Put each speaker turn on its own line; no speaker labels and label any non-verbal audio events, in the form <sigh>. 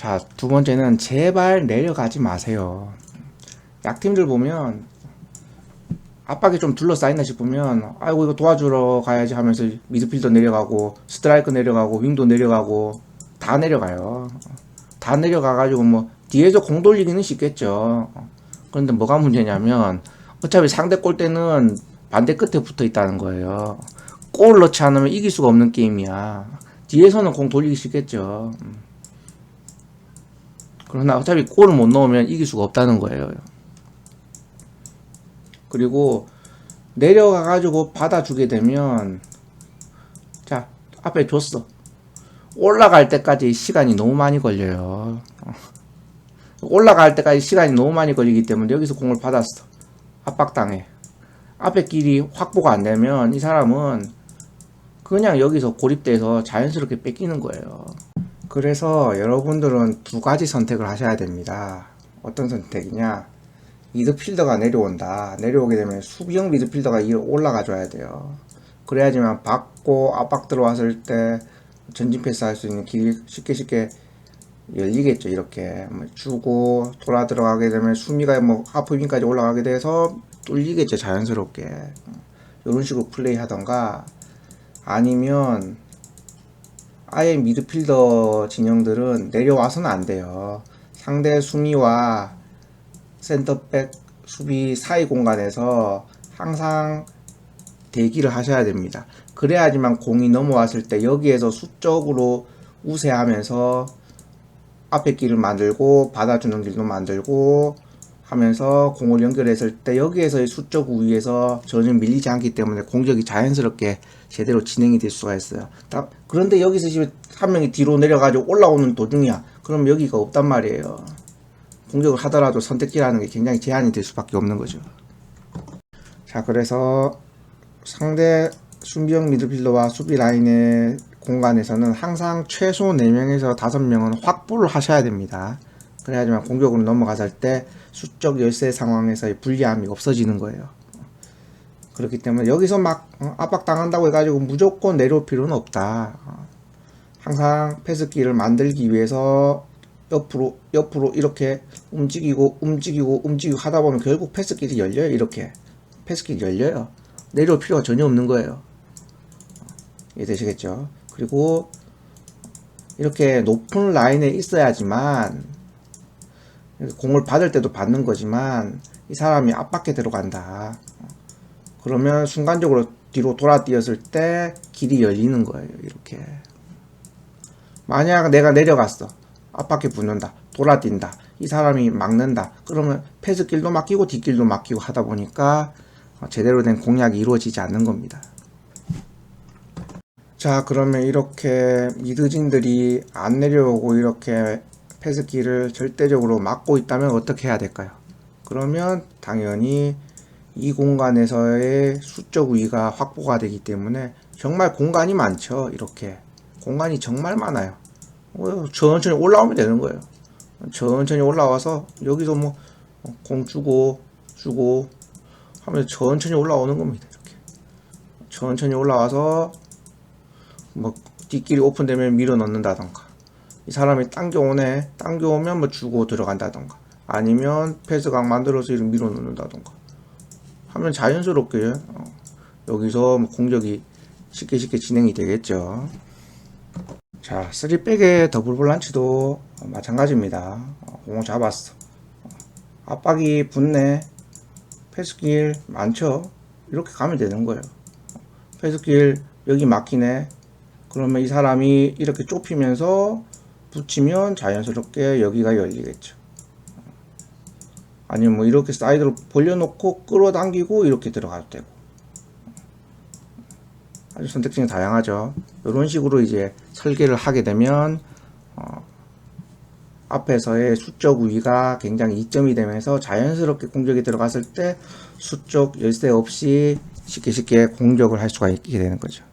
자, 두 번째는 제발 내려가지 마세요. 약팀들 보면 압박이 좀 둘러싸인다 싶으면 아이고 이거 도와주러 가야지 하면서 미드필더 내려가고 스트라이크 내려가고 윙도 내려가고 다 내려가요. 다 내려가가지고 뭐 뒤에서 공 돌리기는 쉽겠죠. 그런데 뭐가 문제냐면 어차피 상대 골대는 반대 끝에 붙어 있다는 거예요. 골 넣지 않으면 이길 수가 없는 게임이야. 뒤에서는 공 돌리기 쉽겠죠. 음. 그러나 어차피 골을 못 넣으면 이길 수가 없다는 거예요. 그리고 내려가 가지고 받아주게 되면 자 앞에 줬어 올라갈 때까지 시간이 너무 많이 걸려요 어. <laughs> 올라갈 때까지 시간이 너무 많이 걸리기 때문에 여기서 공을 받았어 압박당해 앞에 길이 확보가 안 되면 이 사람은 그냥 여기서 고립돼서 자연스럽게 뺏기는 거예요 그래서 여러분들은 두 가지 선택을 하셔야 됩니다 어떤 선택이냐 미드필더가 내려온다. 내려오게 되면 수비형 미드필더가 위로 올라가 줘야 돼요. 그래야지만 받고 압박 들어왔을 때 전진 패스 할 수 있는 길이 쉽게 쉽게 열리겠죠. 이렇게 뭐 주고 돌아 들어가게 되면 수미가 뭐 하프윙까지 올라가게 돼서 뚫리겠죠. 자연스럽게 이런 식으로 플레이 하던가 아니면 아예 미드필더 진영들은 내려와서는 안 돼요. 상대 수미와 센터백 수비 사이 공간에서 항상 대기를 하셔야 됩니다. 그래야지만 공이 넘어왔을 때 여기에서 수적으로 우세하면서 앞에 길을 만들고 받아주는 길도 만들고 하면서 공을 연결했을 때 여기에서의 수적 우위에서 전혀 밀리지 않기 때문에 공격이 자연스럽게 제대로 진행이 될 수가 있어요. 다- 그런데 여기서 지금 한 명이 뒤로 내려가지고 올라오는 도중이야. 그럼 여기가 없단 말이에요. 공격을 하더라도 선택지라는 게 굉장히 제한이 될 수밖에 없는 거죠. 자, 그래서 상대 수비형 미드필더와 수비 라인의 공간에서는 항상 최소 4명에서 5명은 확보를 하셔야 됩니다. 그래야지만 공격으로 넘어갔을 때 수적 열세 상황에서의 불리함이 없어지는 거예요. 그렇기 때문에 여기서 막 어, 압박당한다고 해가지고 무조건 내려올 필요는 없다. 어, 항상 패스기를 만들기 위해서 옆으로 옆으로 이렇게 움직이고 움직이고 움직이고 하다 보면 결국 패스길이 열려요 이렇게 패스길이 열려요 내려올 필요가 전혀 없는 거예요 이해되시겠죠 그리고 이렇게 높은 라인에 있어야지만 공을 받을 때도 받는 거지만 이 사람이 앞밖에 들어간다. 그러면 순간적으로 뒤로 돌아 뛰었을 때 길이 열리는 거예요 이렇게. 만약 내가 내려갔어. 앞바퀴 붙는다. 돌아 뛴다. 이 사람이 막는다. 그러면 패스길도 막히고 뒷길도 막히고 하다 보니까 어, 제대로 된 공략이 이루어지지 않는 겁니다. 자 그러면 이렇게 미드진들이 안 내려오고 이렇게 패스길을 절대적으로 막고 있다면 어떻게 해야 될까요 그러면 당연히 이 공간에서의 수적 우위가 확보가 되기 때문에 정말 공간이 많죠 이렇게 공간이 정말 많아요 어, 천천히 올라오면 되는 거예요. 천천히 올라와서 여기서 뭐 공 주고 주고 하면 천천히 올라오는 겁니다. 이렇게 천천히 올라와서 뭐 뒷길이 오픈되면 밀어 넣는다던가 이 사람이 당겨오네 당겨오면 뭐 주고 들어간다던가 아니면 패스각 만들어서 이렇게 밀어 넣는다던가 하면 자연스럽게 어, 여기서 뭐 공격이 쉽게 쉽게 진행이 되겠죠. 자, 3백의 더블 볼란치도 마찬가지입니다. 어, 공을 잡았어. 어, 압박이 붙네. 패스길 많죠? 이렇게 가면 되는 거예요. 패스길 여기 막히네. 그러면 이 사람이 이렇게 좁히면서 붙이면 자연스럽게 여기가 열리겠죠. 아니면 뭐 이렇게 사이드로 벌려놓고 끌어당기고 이렇게 들어가도 되고. 아주 선택지는 다양하죠. 이런 식으로 이제 설계를 하게 되면 어, 앞에서의 수적 우위가 굉장히 이점이 되면서 자연스럽게 공격이 들어갔을 때 수적 열세 없이 쉽게 쉽게 공격을 할 수가 있게 되는 거죠.